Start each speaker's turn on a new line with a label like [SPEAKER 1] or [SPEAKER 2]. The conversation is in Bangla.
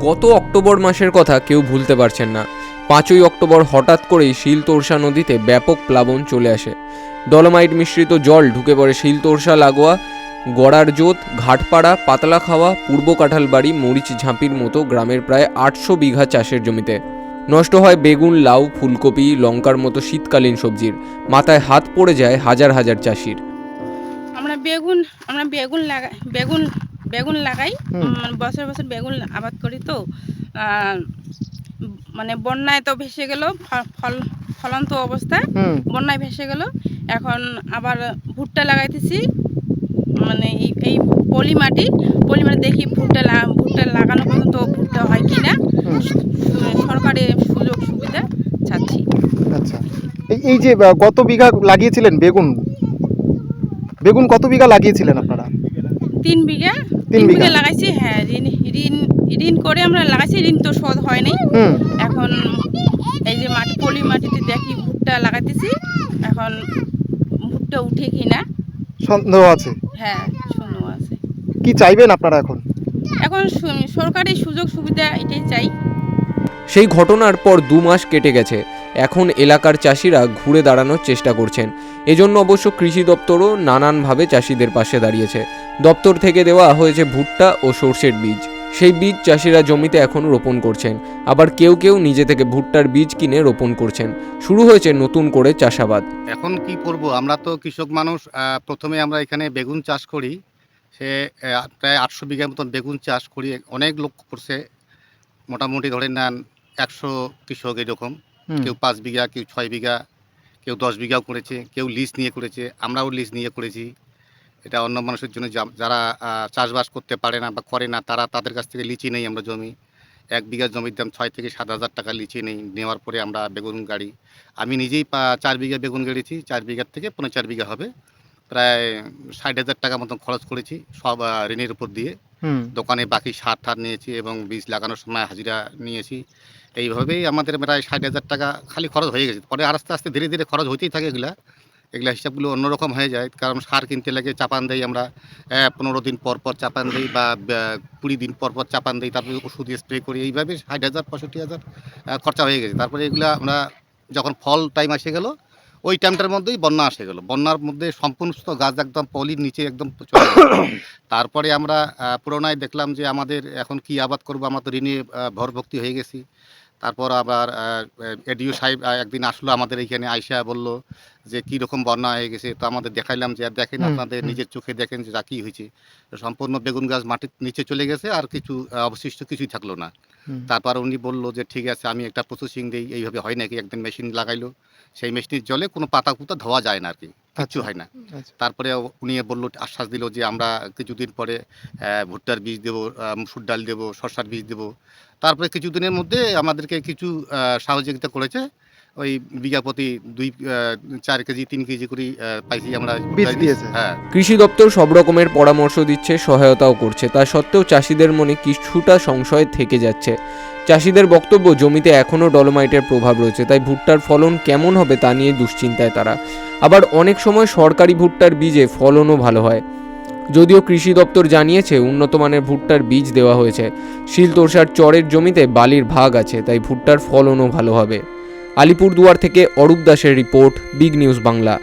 [SPEAKER 1] গত অক্টোবর মাসের কথা কেউ ভুলতে পারছেন না। পাঁচই অক্টোবর হঠাৎ করেই শিলতোরসা নদীতে ব্যাপক প্লাবন চলে আসে। ডলোমাইট মিশ্রিত জল ঢুকে পড়ে শিলতোরসা লাগোয়া গড়ার জোত ঘাটপাড়া পাতলা খাওয়া পূর্ব কাঁঠালবাড়ি, মরিচ ঝাঁপির মতো গ্রামের প্রায় আটশো বিঘা চাষের জমিতে। নষ্ট হয় বেগুন, লাউ, ফুলকপি, লঙ্কার মতো শীতকালীন সবজির। মাথায় হাত পড়ে যায় হাজার হাজার চাষির।
[SPEAKER 2] আমরা বেগুন আমরা বেগুন লাগাই বেগুন বেগুন লাগাই। মানে বছর বছর বেগুন আবাদ করি তো। মানে বন্যায় তো ভেসে গেল ফল ফলন্ত অবস্থায়। বন্যায় ভেসে গেল। এখন আবার ভুট্টা লাগাইতেছি। মানে এই এই পলি মাটি পলি মাটি দেখি ভুট্টা ভুট্টা লাগানো পর্যন্ত ভুট্টা হয় কি না
[SPEAKER 3] হুম।
[SPEAKER 2] সরকারের সুযোগ সুবিধা চাচ্ছি।
[SPEAKER 3] আচ্ছা। এই যে কত বিঘা লাগিয়েছিলেন বেগুন? বেগুন কত বিঘা লাগিয়েছিলেন আপনারা?
[SPEAKER 2] তিন বিঘা।
[SPEAKER 3] তিন বিঘা।
[SPEAKER 2] লাগাইছি হ্যাঁ ঋণ ঋণ ঋণ করে আমরা লাগাইছি ঋণ তো শোধ হয়নি এখন এই যে মাটি পলি মাটিতে দেখি ভুট্টা লাগাইতেছি এখন ভুট্টা উঠে কি না
[SPEAKER 3] সন্দেহ আছে?
[SPEAKER 2] হ্যাঁ শূন্য আছে।
[SPEAKER 3] কি চাইবেন আপনারা এখন?
[SPEAKER 2] এখন সরকারি সুযোগ সুবিধা এটাই চাই।
[SPEAKER 1] সেই ঘটনার পর দু মাস কেটে গেছে। এখন এলাকার চাষিরা ঘুরে দাঁড়ানোর চেষ্টা করছেন। এজন্য অবশ্য কৃষি দপ্তরও নানানভাবে চাষিদের পাশে দাঁড়িয়েছে। দপ্তর থেকে দেওয়া হয়েছে ভুট্টা ও সর্ষের বীজ। সেই বীজ চাষিরা জমিতে এখন রোপণ করছেন। আবার কেউ কেউ নিজে থেকে ভুট্টার বীজ কিনে রোপণ করছেন। শুরু হয়েছে নতুন করে চাষাবাদ।
[SPEAKER 4] এখন কি করব? আমরা তো কৃষক মানুষ প্রথমে আমরা এখানে বেগুন চাষ করি। সে প্রায় আটশো বিঘার মতন বেগুন চাষ করি। অনেক লোক করছে। মোটামুটি ধরে নেন একশো কৃষক এরকম। কেউ পাঁচ বিঘা কেউ ছয় বিঘা কেউ দশ বিঘাও করেছে কেউ লিজ নিয়ে করেছে। আমরাও লিজ নিয়ে করেছি। এটা অন্য মানুষের জন্য যারা চাষবাস করতে পারে না বা করে না তারা তাদের কাছ থেকে লিচি নেই আমরা জমি। এক বিঘা জমির দাম ছয় থেকে সাত হাজার টাকা লিচি নেই নেওয়ার পরে আমরা বেগুন গাড়ি। আমি নিজেই চার বিঘা বেগুন গেড়েছি চার বিঘার থেকে পনেরো চার বিঘা হবে। প্রায় ষাট হাজার টাকা মতন খরচ করেছি সব ঋণের উপর দিয়ে। দোকানে বাকি সার ঠার নিয়েছি এবং বীজ লাগানোর সময় হাজিরা নিয়েছি। এইভাবেই আমাদের প্রায় ষাট হাজার টাকা খালি খরচ হয়ে গেছে। পরে আস্তে আস্তে ধীরে ধীরে খরচ হতেই থাকে এগুলা। এগুলা হিসাবগুলো অন্যরকম হয়ে যায়। কারণ সার কিনতে লাগে, চাপান দেই আমরা। পনেরো দিন পর পর চাপান দিই বা কুড়ি দিন পর পর চাপান দিই, তারপরে ওষুধ স্প্রে করি। এইভাবে ষাট হাজার, পঁয়ষট্টি হাজার খরচা হয়ে গেছে। তারপরে এগুলো আমরা যখন ফল টাইম এসে গেল, ওই টাইমটার মধ্যেই বন্যা এসে গেল। বন্যার মধ্যে সম্পূর্ণ গাছ একদম পলির নিচে একদম চলে তারপরে আমরা পুরোনায় দেখলাম যে আমাদের এখন কি আবাদ করব, আমরা তো ঋণে ভরভক্তি হয়ে গেছি। তারপর আবার এডিও সাহেব একদিন আসলো আমাদের এইখানে আইসা বলল যে কি রকম বন্যা হয়ে গেছে? তো আমাদের দেখাইলাম যে আর
[SPEAKER 3] দেখেন
[SPEAKER 4] আপনাদের নিজের চোখে দেখেন যে যা কি হয়েছে। সম্পূর্ণ বেগুন গাছ মাটির নিচে চলে গেছে আর কিছু অবশিষ্ট কিছুই থাকল না। তারপর উনি বলল যে ঠিক আছে আমি একটা প্রসেসিং দিই। এইভাবে হয় নাকি? একদিন মেশিন লাগাইলো। সেই মেশিনের জলে কোনো পাতা কুতা ধোয়া যায় না আর কি কিচ্ছু
[SPEAKER 3] আচ্ছা।
[SPEAKER 4] হয় না।
[SPEAKER 3] আচ্ছা।
[SPEAKER 4] তারপরে উনি বলল আশ্বাস দিল যে আমরা কিছুদিন পরে ভুট্টার বীজ দেবো মুসুর ডাল দেবো শসার বীজ দেবো। তারপরে কিছুদিনের মধ্যে আমাদেরকে কিছু সহযোগিতা করেছে। ওই বিঘা প্রতি দুই চার কেজি তিন কেজি করে পাইছি আমরা।
[SPEAKER 3] বীজ দিয়েছে।
[SPEAKER 4] হ্যাঁ।
[SPEAKER 1] কৃষি দপ্তর সব রকমের পরামর্শ দিচ্ছে সহায়তাও করছে। তা সত্ত্বেও চাষিদের মনে কিছুটা সংশয় থেকে যাচ্ছে। চাষিদের বক্তব্য জমিতে এখনও ডলোমাইটের প্রভাব রয়েছে তাই ভুট্টার ফলন কেমন হবে তা নিয়ে দুশ্চিন্তায় তারা। আবার অনেক সময় সরকারি ভুট্টার বীজে ফলনও ভালো হয়। যদিও কৃষি দপ্তর জানিয়েছে উন্নত মানের ভুট্টার বীজ দেওয়া হয়েছে। শিলতোরসার চরের জমিতে বালির ভাগ আছে তাই ভুট্টার ফলনও ভালো হবে। আলিপুরদুয়ার থেকে অরূপ দাসের রিপোর্ট বিগ নিউজ বাংলা।